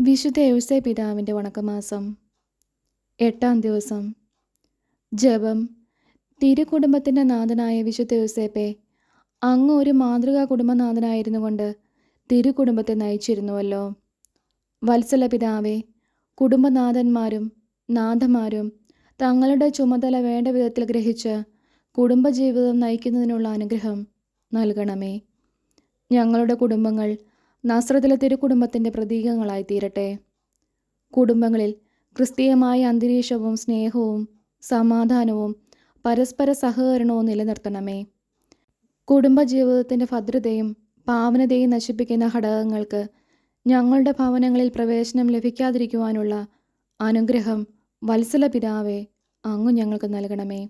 വിശുദ്ധ യൗസേ പിതാവിന്റെ വണക്കമാസം എട്ടാം ദിവസം. ജപം. തിരുകുടുംബത്തിന്റെ നാഥനായ വിശുദ്ധ യൗസേപ്പെ അങ്ങ് ഒരു മാതൃകാ കുടുംബനാഥനായിരുന്നു കൊണ്ട് തിരുകുടുംബത്തെ നയിച്ചിരുന്നുവല്ലോ. വത്സല പിതാവേ കുടുംബനാഥന്മാരും നാഥന്മാരും തങ്ങളുടെ ചുമതല വേണ്ട വിധത്തിൽ ഗ്രഹിച്ച് കുടുംബജീവിതം നയിക്കുന്നതിനുള്ള അനുഗ്രഹം നൽകണമേ. ഞങ്ങളുടെ കുടുംബങ്ങൾ നസ്രത്തിലെ തിരുക്കുടുംബത്തിന്റെ പ്രതീകങ്ങളായി തീരട്ടെ. കുടുംബങ്ങളിൽ ക്രിസ്തീയമായ അന്തരീക്ഷവും സ്നേഹവും സമാധാനവും പരസ്പര സഹകരണവും നിലനിർത്തണമേ. കുടുംബജീവിതത്തിന്റെ ഭദ്രതയും പാവനതയും നശിപ്പിക്കുന്ന ഘടകങ്ങൾക്ക് ഞങ്ങളുടെ ഭവനങ്ങളിൽ പ്രവേശനം ലഭിക്കാതിരിക്കുവാനുള്ള അനുഗ്രഹം വത്സല പിതാവേ അങ്ങ് ഞങ്ങൾക്ക് നൽകണമേ.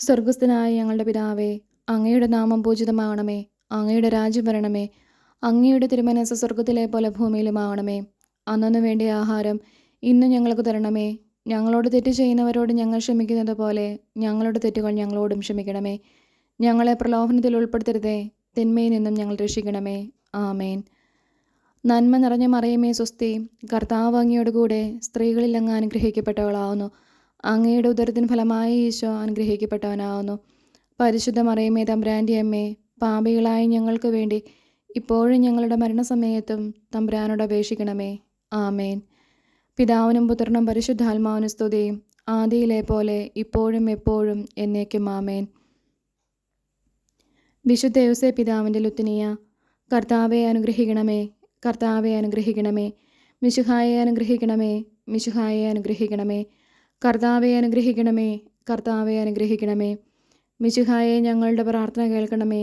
സ്വർഗസ്ഥനായ ഞങ്ങളുടെ പിതാവേ അങ്ങയുടെ നാമം പൂജിതമാകണമേ അങ്ങയുടെ രാജ്യം വരണമേ അങ്ങയുടെ തിരുമനസ് സ്വർഗത്തിലെ പോലെ ഭൂമിയിലുമാവണമേ അന്നു വേണ്ടിയ ആഹാരം ഇന്ന് ഞങ്ങൾക്ക് തരണമേ. ഞങ്ങളോട് തെറ്റ് ചെയ്യുന്നവരോട് ഞങ്ങൾ ക്ഷമിക്കുന്നത് പോലെ ഞങ്ങളുടെ തെറ്റുകൾ ഞങ്ങളോടും ക്ഷമിക്കണമേ. ഞങ്ങളെ പ്രലോഭനത്തിൽ ഉൾപ്പെടുത്തരുതേ. തിന്മയിൽ നിന്നും ഞങ്ങൾ രക്ഷിക്കണമേ. ആമേൻ. നന്മ നിറഞ്ഞ മറിയമേ സ്വസ്തി. കർത്താവ് അങ്ങയോട് കൂടെ സ്ത്രീകളിൽ അങ്ങ് അനുഗ്രഹിക്കപ്പെട്ടവളാവുന്നു. അങ്ങയുടെ ഉദരത്തിന് ഫലമായി ഈശോ അനുഗ്രഹിക്കപ്പെട്ടവനാവുന്നു. പരിശുദ്ധ മറിയമേ തമ്പ്രാന്റെ അമ്മേ പാപികളായ ഞങ്ങൾക്ക് വേണ്ടി ഇപ്പോഴും ഞങ്ങളുടെ മരണസമയത്തും തമ്പ്രാനോട് അപേക്ഷിക്കണമേ. ആമേൻ. പിതാവിനും പുത്രനും പരിശുദ്ധാത്മാവിനും സ്തുതിയും. ആദിയിലെ പോലെ ഇപ്പോഴും എപ്പോഴും എന്നേക്കും ആമേൻ. വിശുദ്ധ യൗസേ പിതാവിന്റെ ലുത്തിനിയ കർത്താവെ അനുഗ്രഹിക്കണമേ കർത്താവെ അനുഗ്രഹിക്കണമേ മിശുഹായെ അനുഗ്രഹിക്കണമേ മിശുഹായെ അനുഗ്രഹിക്കണമേ കർത്താവെ അനുഗ്രഹിക്കണമേ കർത്താവെ അനുഗ്രഹിക്കണമേ മിശുഹായെ ഞങ്ങളുടെ പ്രാർത്ഥന കേൾക്കണമേ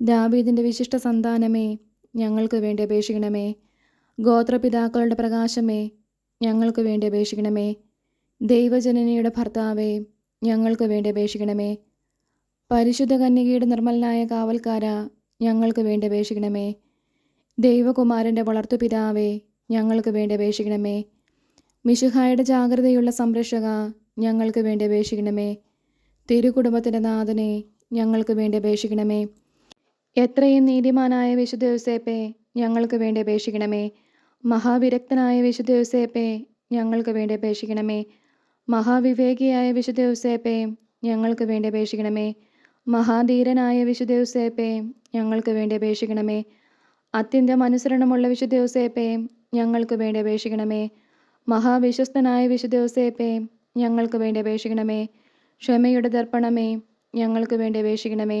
ദാവീദിന്റെ വിശിഷ്ട സന്താനമേ ഞങ്ങൾക്ക് വേണ്ടി അപേക്ഷിക്കണമേ. ഗോത്രപിതാക്കളുടെ പ്രകാശമേ ഞങ്ങൾക്ക് വേണ്ടി അപേക്ഷിക്കണമേ. ദൈവജനനിയുടെ ഭർത്താവേ ഞങ്ങൾക്ക് വേണ്ടി അപേക്ഷിക്കണമേ. പരിശുദ്ധ കന്യകയുടെ നിർമ്മലനായ കാവൽക്കാര ഞങ്ങൾക്ക് വേണ്ടി അപേക്ഷിക്കണമേ. ദൈവകുമാരന്റെ വളർത്തുപിതാവേ ഞങ്ങൾക്ക് വേണ്ടി അപേക്ഷിക്കണമേ. മിശുഹായുടെ ജാഗ്രതയുള്ള സംരക്ഷക ഞങ്ങൾക്ക് വേണ്ടി അപേക്ഷിക്കണമേ. തിരുകുടുംബത്തിന്റെ നാഥനെ ഞങ്ങൾക്ക് വേണ്ടി അപേക്ഷിക്കണമേ. എത്രയും നീതിമാനായ വിശുദ്ധ യോസേപ്പെ ഞങ്ങൾക്ക് വേണ്ടി അപേക്ഷിക്കണമേ. മഹാവിരക്തനായ വിശുദ്ധ യോസേപ്പെ ഞങ്ങൾക്ക് വേണ്ടി അപേക്ഷിക്കണമേ. മഹാവിവേകിയായ വിശുദ്ധ യോസേപ്പെ ഞങ്ങൾക്ക് വേണ്ടി അപേക്ഷിക്കണമേ. മഹാധീരനായ വിശുദ്ധ യോസേപ്പെ ഞങ്ങൾക്ക് വേണ്ടി അപേക്ഷിക്കണമേ. അത്യന്തം അനുസരണമുള്ള വിശുദ്ധ ഞങ്ങൾക്ക് വേണ്ടി അപേക്ഷിക്കണമേ. മഹാവിശ്വസ്തനായ വിശുദ്ധ യോസേപ്പെ ഞങ്ങൾക്ക് വേണ്ടി അപേക്ഷിക്കണമേ. ക്ഷമയുടെ ദർപ്പണമേ ഞങ്ങൾക്ക് വേണ്ടി അപേക്ഷിക്കണമേ.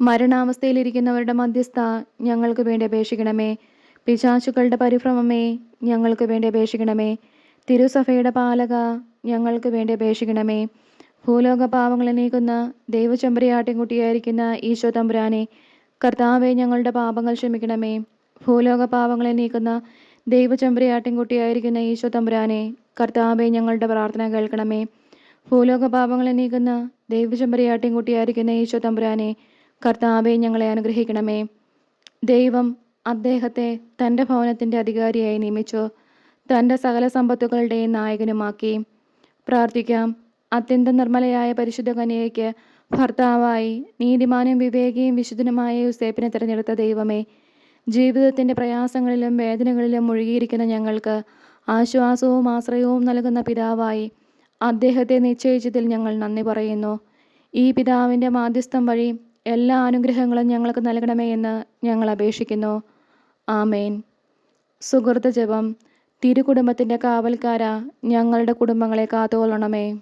മരണാവസ്ഥയിലിരിക്കുന്നവരുടെ മധ്യസ്ഥ ഞങ്ങൾക്ക് വേണ്ടി അപേക്ഷിക്കണമേ. പിശാചുക്കളുടെ പരിഭ്രമമേ ഞങ്ങൾക്ക് വേണ്ടി അപേക്ഷിക്കണമേ. തിരുസഭയുടെ പാലക ഞങ്ങൾക്ക് വേണ്ടി അപേക്ഷിക്കണമേ. ഭൂലോക പാവങ്ങളെ നീക്കുന്ന ദൈവചെമ്പരിയാട്ടിൻകുട്ടിയായിരിക്കുന്ന ഈശോ തമ്പുരാനെ കർത്താവെ ഞങ്ങളുടെ പാപങ്ങൾ ക്ഷമിക്കണമേ. ഭൂലോക പാവങ്ങളെ നീക്കുന്ന ദൈവചെമ്പരിയാട്ടിൻകുട്ടിയായിരിക്കുന്ന ഈശോ തമ്പുരാനെ കർത്താവെ ഞങ്ങളുടെ പ്രാർത്ഥന കേൾക്കണമേ. ഭൂലോക പാപങ്ങളെ നീക്കുന്ന ദൈവചെമ്പരിയാട്ടിൻകുട്ടിയായിരിക്കുന്ന ഈശോ തമ്പുരാനെ കർത്താവെ ഞങ്ങളെ അനുഗ്രഹിക്കണമേ. ദൈവം അദ്ദേഹത്തെ തന്റെ ഭവനത്തിന്റെ അധികാരിയായി നിയമിച്ചു. തന്റെ സകല സമ്പത്തുകളുടെയും നായകനുമാക്കി. പ്രാർത്ഥിക്കാം. അത്യന്തം നിർമ്മലയായ പരിശുദ്ധ കന്യകയ്ക്ക് ഭർത്താവായി നീതിമാനും വിവേകിയും വിശുദ്ധനുമായ യുസേപ്പിനെ തിരഞ്ഞെടുത്ത ദൈവമേ ജീവിതത്തിന്റെ പ്രയാസങ്ങളിലും വേദനകളിലും മുഴുകിയിരിക്കുന്ന ഞങ്ങൾക്ക് ആശ്വാസവും ആശ്രയവും നൽകുന്ന പിതാവായി അദ്ദേഹത്തെ നിശ്ചയിച്ചതിൽ ഞങ്ങൾ നന്ദി പറയുന്നു. ഈ പിതാവിന്റെ മാധ്യസ്ഥം വഴി എല്ലാ അനുഗ്രഹങ്ങളും ഞങ്ങൾക്ക് നൽകണമേ എന്ന് ഞങ്ങൾ അപേക്ഷിക്കുന്നു. ആമേൻ. സുഹൃത്ത് ജപം. തിരുകുടുംബത്തിന്റെ കാവൽക്കാര ഞങ്ങളുടെ കുടുംബങ്ങളെ കാത്തുകൊള്ളണമേ.